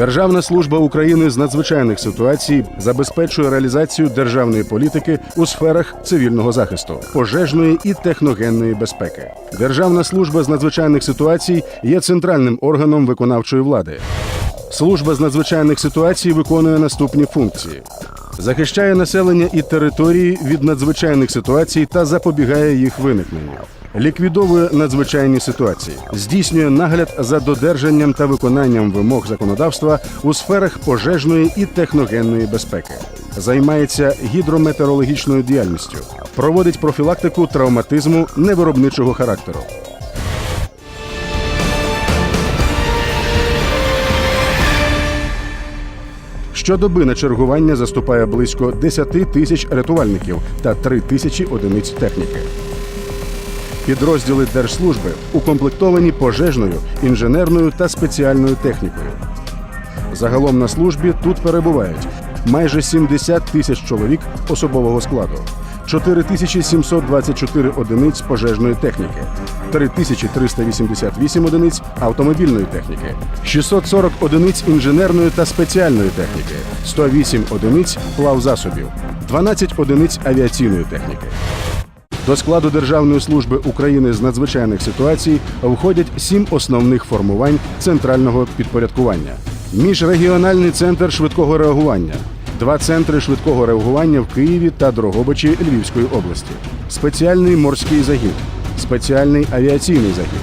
Державна служба України з надзвичайних ситуацій забезпечує реалізацію державної політики у сферах цивільного захисту, пожежної і техногенної безпеки. Державна служба з надзвичайних ситуацій є центральним органом виконавчої влади. Служба з надзвичайних ситуацій виконує наступні функції: захищає населення і території від надзвичайних ситуацій та запобігає їх виникненню. Ліквідовує надзвичайні ситуації, здійснює нагляд за додержанням та виконанням вимог законодавства у сферах пожежної і техногенної безпеки, займається гідрометеорологічною діяльністю, проводить профілактику травматизму невиробничого характеру, Щодоби на чергування заступає близько 10 тисяч рятувальників та 3 тисячі одиниць техніки. Підрозділи держслужби укомплектовані пожежною, інженерною та спеціальною технікою. Загалом на службі тут перебувають майже 70 тисяч чоловік особового складу, 4724 одиниць пожежної техніки, 3388 одиниць автомобільної техніки, 640 одиниць інженерної та спеціальної техніки, 108 одиниць плавзасобів, 12 одиниць авіаційної техніки. До складу Державної служби України з надзвичайних ситуацій входять сім основних формувань центрального підпорядкування: міжрегіональний центр швидкого реагування, два центри швидкого реагування в Києві та Дрогобичі Львівської області, спеціальний морський загін, спеціальний авіаційний загін,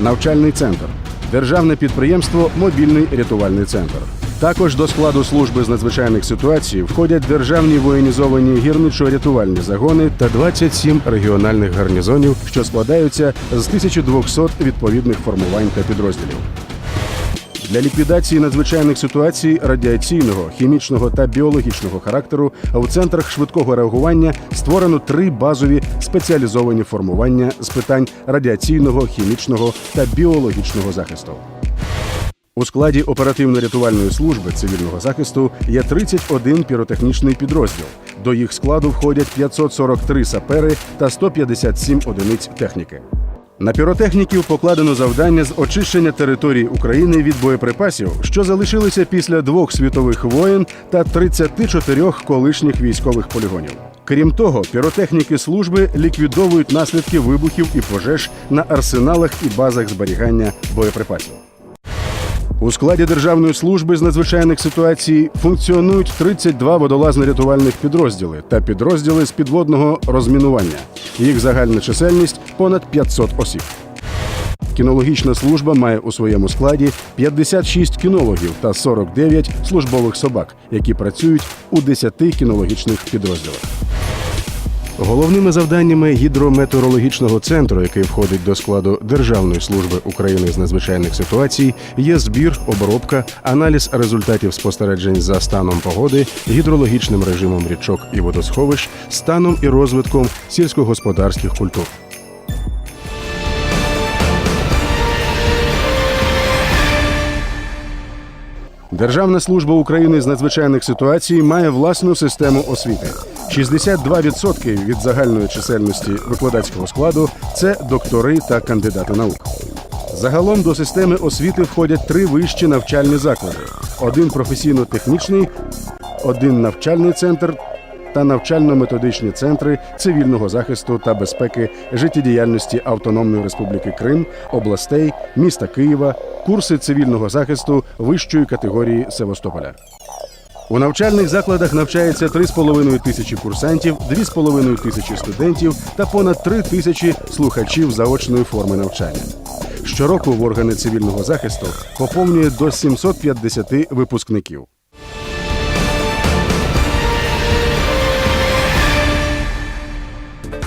навчальний центр, державне підприємство Мобільний рятувальний центр. Також до складу служби з надзвичайних ситуацій входять державні воєнізовані гірничо-рятувальні загони та 27 регіональних гарнізонів, що складаються з 1200 відповідних формувань та підрозділів. Для ліквідації надзвичайних ситуацій радіаційного, хімічного та біологічного характеру в центрах швидкого реагування створено три базові спеціалізовані формування з питань радіаційного, хімічного та біологічного захисту. У складі оперативно-рятувальної служби цивільного захисту є 31 піротехнічний підрозділ. До їх складу входять 543 сапери та 157 одиниць техніки. На піротехніків покладено завдання з очищення території України від боєприпасів, що залишилися після двох світових воєн та 34 колишніх військових полігонів. Крім того, піротехніки служби ліквідовують наслідки вибухів і пожеж на арсеналах і базах зберігання боєприпасів. У складі Державної служби з надзвичайних ситуацій функціонують 32 водолазно-рятувальних підрозділи та підрозділи з підводного розмінування. Їх загальна чисельність понад 500 осіб. Кінологічна служба має у своєму складі 56 кінологів та 49 службових собак, які працюють у 10 кінологічних підрозділах. Головними завданнями гідрометеорологічного центру, який входить до складу Державної служби України з надзвичайних ситуацій, є збір, обробка, аналіз результатів спостережень за станом погоди, гідрологічним режимом річок і водосховищ, станом і розвитком сільськогосподарських культур. Державна служба України з надзвичайних ситуацій має власну систему освіти. 62% від загальної чисельності викладацького складу це доктори та кандидати наук. Загалом до системи освіти входять три вищі навчальні заклади: один професійно-технічний, один навчальний центр та навчально-методичні центри цивільного захисту та безпеки життєдіяльності Автономної Республіки Крим, областей, міста Києва, курси цивільного захисту вищої категорії Севастополя. У навчальних закладах навчається 3,5 тисячі курсантів, 2,5 тисячі студентів та понад 3 тисячі слухачів заочної форми навчання. Щороку в органи цивільного захисту поповнює до 750 випускників.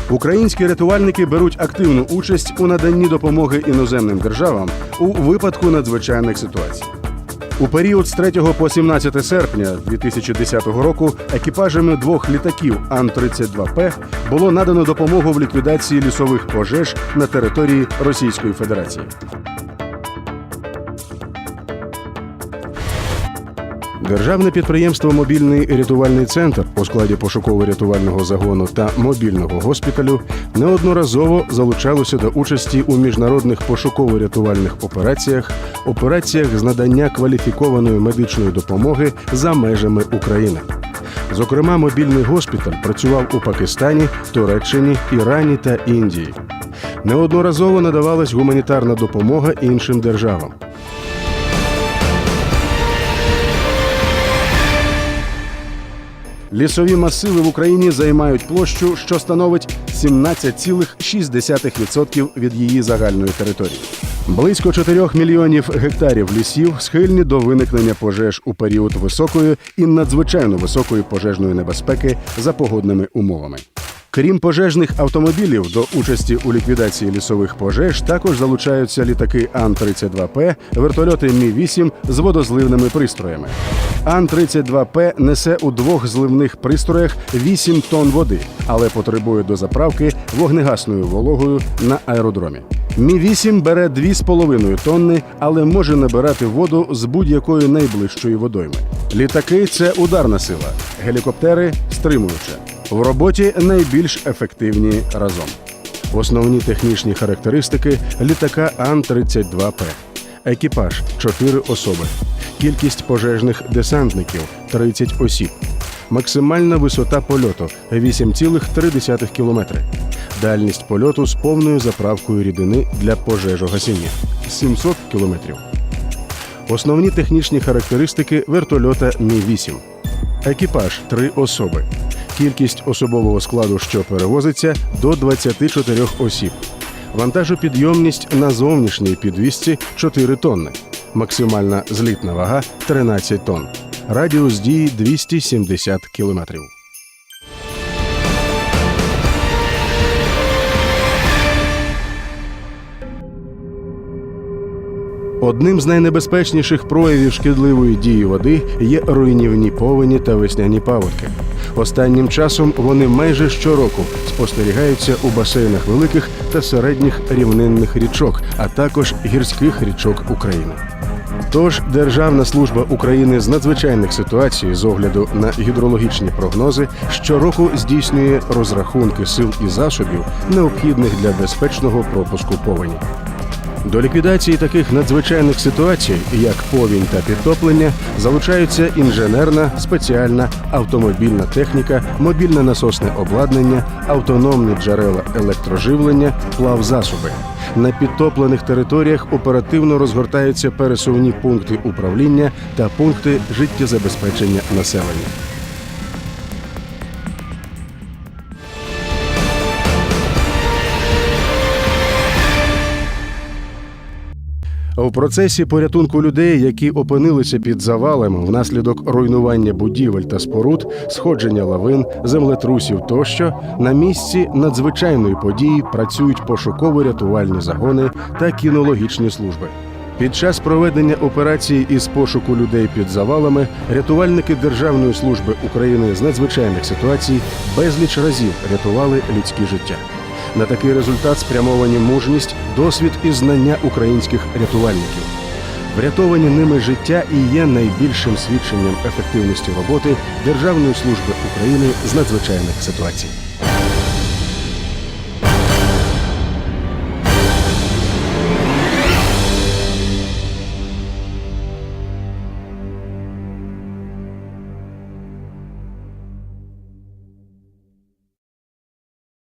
Українські рятувальники беруть активну участь у наданні допомоги іноземним державам у випадку надзвичайних ситуацій. У період з 3 по 17 серпня 2010 року екіпажами двох літаків Ан-32П було надано допомогу в ліквідації лісових пожеж на території Російської Федерації. Державне підприємство Мобільний рятувальний центр у складі пошуково-рятувального загону та мобільного госпіталю неодноразово залучалося до участі у міжнародних пошуково-рятувальних операціях, операціях з надання кваліфікованої медичної допомоги за межами України. Зокрема, мобільний госпіталь працював у Пакистані, Туреччині, Ірані та Індії. Неодноразово надавалась гуманітарна допомога іншим державам. Лісові масиви в Україні займають площу, що становить 17,6% від її загальної території. Близько 4 мільйонів гектарів лісів схильні до виникнення пожеж у період високої і надзвичайно високої пожежної небезпеки за погодними умовами. Крім пожежних автомобілів, до участі у ліквідації лісових пожеж також залучаються літаки Ан-32П, вертольоти Мі-8 з водозливними пристроями. Ан-32П несе у двох зливних пристроях 8 тонн води, але потребує до заправки вогнегасною вологою на аеродромі. Мі-8 бере 2,5 тонни, але може набирати воду з будь-якої найближчої водойми. Літаки це ударна сила, гелікоптери стримуюча. В роботі найбільш ефективні разом. Основні технічні характеристики літака Ан-32П. Екіпаж 4 особи. Кількість пожежних десантників 30 осіб. Максимальна висота польоту 8,3 км. Дальність польоту з повною заправкою рідини для пожежогасіння 700 км. Основні технічні характеристики вертольота Мі-8. Екіпаж 3 особи. Кількість особового складу, що перевозиться, до 24 осіб. Вантажопідйомність на зовнішній підвісці 4 тонни. Максимальна злітна вага 13 тонн. Радіус дії 270 кілометрів. Одним з найнебезпечніших проявів шкідливої дії води є руйнівні повені та весняні паводки. Останнім часом вони майже щороку спостерігаються у басейнах великих та середніх рівнинних річок, а також гірських річок України. Тож Державна служба України з надзвичайних ситуацій з огляду на гідрологічні прогнози щороку здійснює розрахунки сил і засобів, необхідних для безпечного пропуску повені. До ліквідації таких надзвичайних ситуацій, як повінь та підтоплення, залучаються інженерна, спеціальна, автомобільна техніка, мобільне насосне обладнання, автономні джерела електроживлення, плавзасоби. На підтоплених територіях оперативно розгортаються пересувні пункти управління та пункти життєзабезпечення населення. В процесі порятунку людей, які опинилися під завалами внаслідок руйнування будівель та споруд, сходження лавин, землетрусів тощо, на місці надзвичайної події працюють пошуково-рятувальні загони та кінологічні служби. Під час проведення операції із пошуку людей під завалами рятувальники Державної служби України з надзвичайних ситуацій безліч разів рятували людські життя. На такий результат спрямовані мужність, досвід і знання українських рятувальників. Врятовані ними життя і є найбільшим свідченням ефективності роботи Державної служби України з надзвичайних ситуацій.